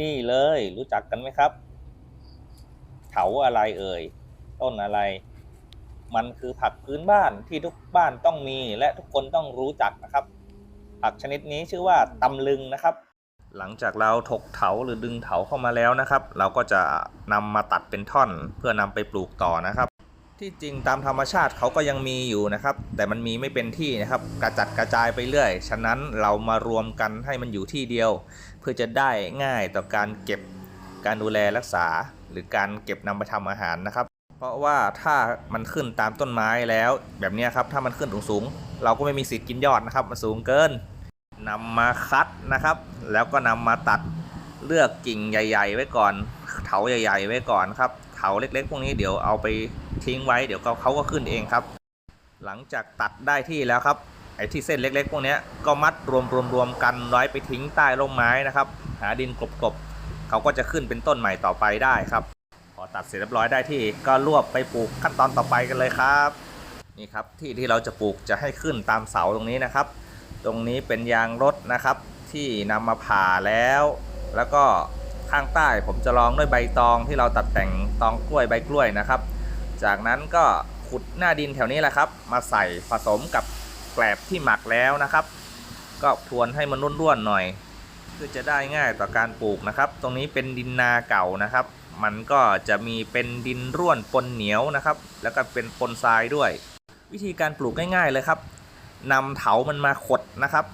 นี่เลยรู้จักกันไหมครับ เถาอะไรเอ่ย ต้นอะไร มันคือผักพื้นบ้านที่ทุกบ้านต้องมีและทุกคนต้องรู้จักนะครับ ผักชนิดนี้ชื่อว่าตำลึงนะครับ หลังจากเราถกเถาหรือดึงเถาเข้ามาแล้วนะครับ เราก็จะนำมาตัดเป็นท่อนเพื่อนำไปปลูกต่อนะครับ ที่จริงตามธรรมชาติเขาก็ยังมีอยู่นะครับ แต่มันมีไม่เป็นที่นะครับ กระจัดกระจายไปเรื่อย ฉะนั้นเรามารวมกันให้มันอยู่ที่เดียว เพื่อจะได้ง่ายต่อการเก็บการดูแลรักษา หรือการเก็บนำไปทำอาหารนะครับ เพราะว่าถ้ามันขึ้นตามต้นไม้แล้วแบบนี้ครับ ถ้ามันขึ้นสูงๆเราก็ไม่มีสิทธิ์กินยอดนะครับ มันสูงเกินนำมาคัดนะครับ แล้วก็นำมาตัดเลือกกิ่งใหญ่ ๆ ไว้ก่อน เถาใหญ่ ๆ ไว้ก่อนครับ เถาเล็ก ๆ พวกนี้เดี๋ยวเอาไป ทิ้งไว้เดี๋ยวเขาเขาก็ขึ้นเองครับ หลังจากตัดได้ที่แล้วครับไอ้ที่เส้นเล็กๆ พวกนี้ก็มัดรวมรวมรวมกันร้อยไปทิ้งใต้ร่มไม้นะครับ หาดินกลบๆเขาก็จะขึ้นเป็นต้นใหม่ต่อไปได้ครับ พอตัดเสร็จเรียบร้อยได้ที่ก็รวบไปปลูกขั้นตอนต่อไปกันเลยครับนี่ครับที่ที่เราจะปลูกจะให้ขึ้นตามเสาตรงนี้นะครับ ตรงนี้เป็นยางรถนะครับ ที่นำมาผ่าแล้ว แล้วก็ข้างใต้ผมจะรองด้วยใบตองที่เราตัดแต่งตองกล้วยใบกล้วยนะครับ จากนั้นก็ขุดหน้าดินแถวนี้แหละครับ มาใส่ผสมกับแกลบที่หมักแล้วนะครับ ก็พรวนให้มันร่วนๆหน่อยเพื่อจะได้ง่ายต่อการปลูกนะครับ ตรงนี้เป็นดินนาเก่านะครับ มันก็จะมีเป็นดินร่วนปนเหนียวนะครับ แล้วก็เป็นปนทรายด้วย วิธีการปลูกง่ายๆเลยครับนำเถามันมาขดนะครับ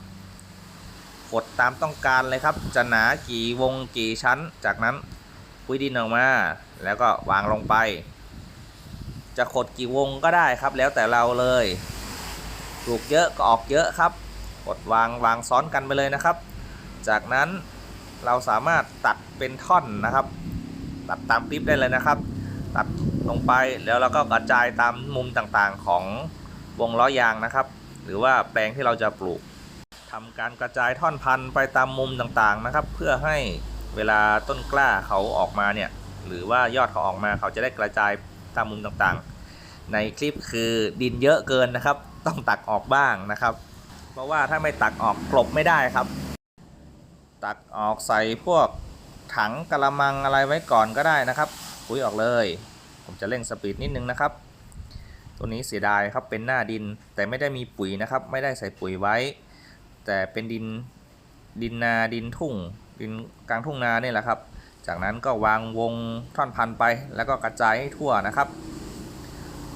ขดตามต้องการเลยครับ จะหนากี่วงกี่ชั้น จากนั้นปุ้ยดินออกมา แล้วก็วางลงไป จะขดกี่วงก็ได้ครับแล้วแต่เราเลยปลูกเยอะก็ออกเยอะครับกดวางวางซ้อนกันไปเลยนะครับ จากนั้นเราสามารถตัดเป็นท่อนนะครับ ตัดตามคลิปได้เลยนะครับ ตัดลงไปแล้วเราก็กระจายตามมุมต่างๆของวงล้อยางนะครับ หรือว่าแปลงที่เราจะปลูกทำการกระจายท่อนพันธุ์ไปตามมุมต่างๆนะครับ เพื่อให้เวลาต้นกล้าเขาออกมาเนี่ยหรือว่ายอดเขาออกมาเขาจะได้กระจาย ตามมุมต่างๆ ในคลิปคือดินเยอะเกินนะครับ ต้องตักออกบ้างนะครับ เพราะว่าถ้าไม่ตักออกกลบไม่ได้ครับ ตักออกใส่พวกถังกระมังอะไรไว้ก่อนก็ได้นะครับปุ๋ยออกเลย ผมจะเร่งสปีดนิดนึงนะครับ ตัวนี้เสียดายครับเป็นหน้าดินแต่ไม่ได้มีปุ๋ยนะครับ ไม่ได้ใส่ปุ๋ยไว้ แต่เป็นดินดินนาดินทุ่ง ดินกลางทุ่งนาเนี่ยแหละครับ จากนั้นก็วางวงท่อนพันไป แล้วก็กระจายให้ทั่วนะครับ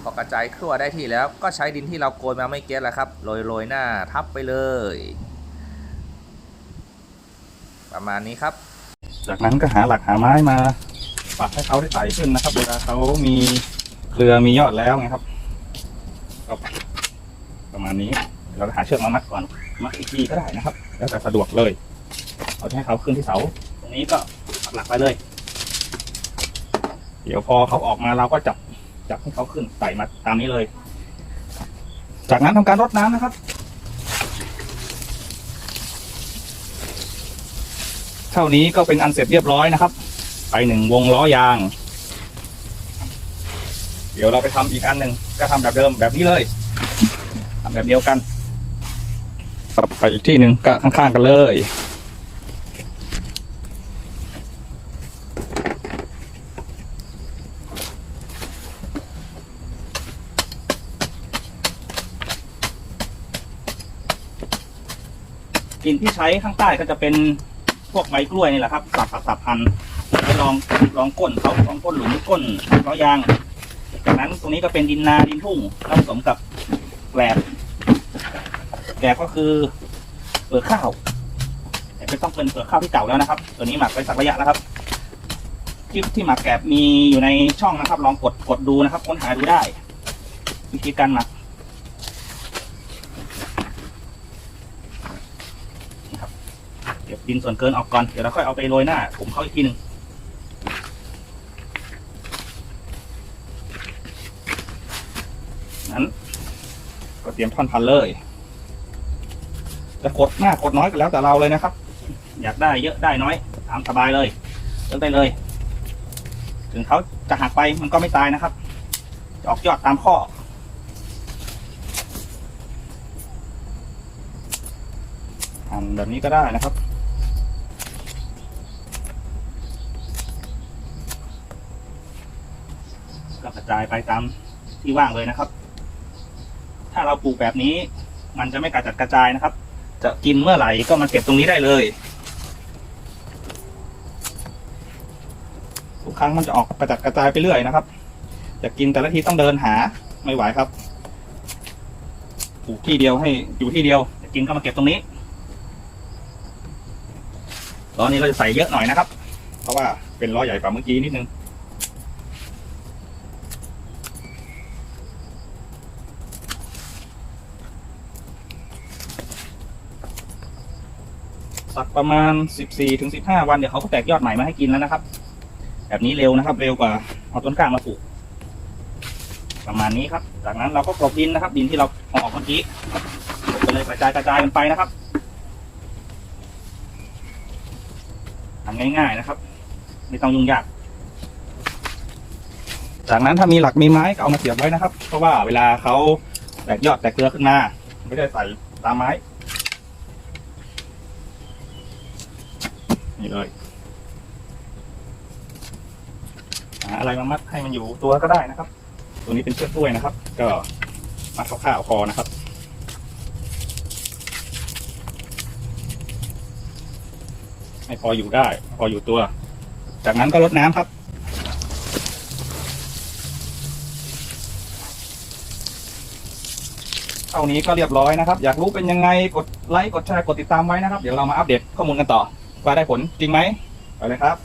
พอกระจายทั่วได้ที่แล้วก็ใช้ดินที่เราโกยมาไม่เก็ตแหละครับโรยโรยหน้าทับไปเลย ประมาณนี้ครับ จากนั้นก็หาหลักหาไม้มาปักให้เขาได้ไต่ขึ้นนะครับ เวลาเขามีเครือมียอดแล้วไงครับก็ประมาณนี้เราหาเชือกมามัดก่อนมัดอีกทีก็ได้นะครับ แล้วแต่สะดวกเลยเราให้เขาขึ้นที่เสา ตรงนี้ก็ ปักหลักไปเลย เดี๋ยวพอเขาออกมาเราก็จับจับให้เขาขึ้นไต่มาตามนี้เลย จากนั้นทำการรดน้ำนะครับ เท่านี้ก็เป็นอันเสร็จเรียบร้อยนะครับ ไปหนึ่งวงล้อยาง เดี๋ยวเราไปทำอีกอันหนึ่งก็ทำแบบเดิมแบบนี้เลยทำแบบเดียวกันกลับไปอีกที่หนึ่งก็ข้างๆกันเลย กินที่ใช้ข้างใต้ก็จะเป็นพวกใบกล้วยนี่แหละครับสับสับสับพันไปลองลองก้นเขาลองก้นหลุมก้นล้อยางจากนั้นตรงนี้ก็เป็นดินนาดินทุ่งแล้วผสมกับแกลบแกลบก็คือเปลือกข้าวแต่ไม่ต้องเป็นเปลือกข้าวที่เก่าแล้วนะครับ ตัวนี้หมักไปสักระยะแล้วครับคลิปที่หมักแกลบมีอยู่ในช่องนะครับ ลองกดกดดูนะครับ ค้นหาดูได้ วิธีการหมัก เก็บ ดินส่วนเกินออกก่อน เดี๋ยวเราค่อยเอาไปโรยหน้าผมเข้าอีกทีหนึ่งนั้น ก็เตรียมท่อนพันเลยจะกดหน้ากดน้อยก็แล้วแต่เราเลยนะครับ อยากได้เยอะได้น้อยตามสบายเลยเลือกได้เลย ถึงเขาจะหักไปมันก็ไม่ตายนะครับออกยอดตามข้อทำแบบนี้ก็ได้นะครับ ก็กระจาย ไปตามที่ว่างเลยนะครับ ถ้าเราปลูกแบบนี้ มันจะไม่กระจัดกระจายนะครับ จะกินเมื่อไหร่ก็มาเก็บตรงนี้ได้เลยทุกครั้งมันจะออกกระจัดกระจายไปเรื่อยนะครับ จะกินแต่ละทีต้องเดินหาไม่ไหวครับปลูกที่เดียวให้อยู่ที่เดียว จะกินก็มาเก็บตรงนี้ล้อนี้เราจะใส่เยอะหน่อยนะครับ เพราะว่าเป็นล้อใหญ่กว่าเมื่อกี้นิดนึง สักประมาณ 14ถึง15 วันเดี๋ยวเขาก็แตกยอดใหม่มาให้กินแล้วนะครับ แบบนี้เร็วนะครับ เร็วกว่าเอาต้นกล้ามาปลูกประมาณนี้ครับ จากนั้นเราก็กลบดินนะครับ ดินที่เราเอออกเมื่อกี้กลบไปเลยกระจายกระจายกันไปนะครับทำง่ายๆนะครับ ไม่ต้องยุ่งยาก จากนั้นถ้ามีหลักมีไม้ก็เอามาเสียบไว้นะครับ เพราะว่าเวลาเขาแตกยอดแตกเครือขึ้นมา ไม่ได้ใส่ตามไม้ นี่เลยหาอะไรมามัดให้มันอยู่ตัวก็ได้นะครับ ตัวนี้เป็นเชือกกล้วยนะครับ ก็มัดคร่าวๆพอนะครับให้พออยู่ได้ พออยู่ตัว จากนั้นก็ลดน้ำครับเท่านี้ก็เรียบร้อยนะครับ อยากรู้เป็นยังไงกดไลค์กดแชร์กดติดตามไว้นะครับ เดี๋ยวเรามาอัปเดตข้อมูลกันต่อ ว่าได้ผลจริงไหมไปเลยครับ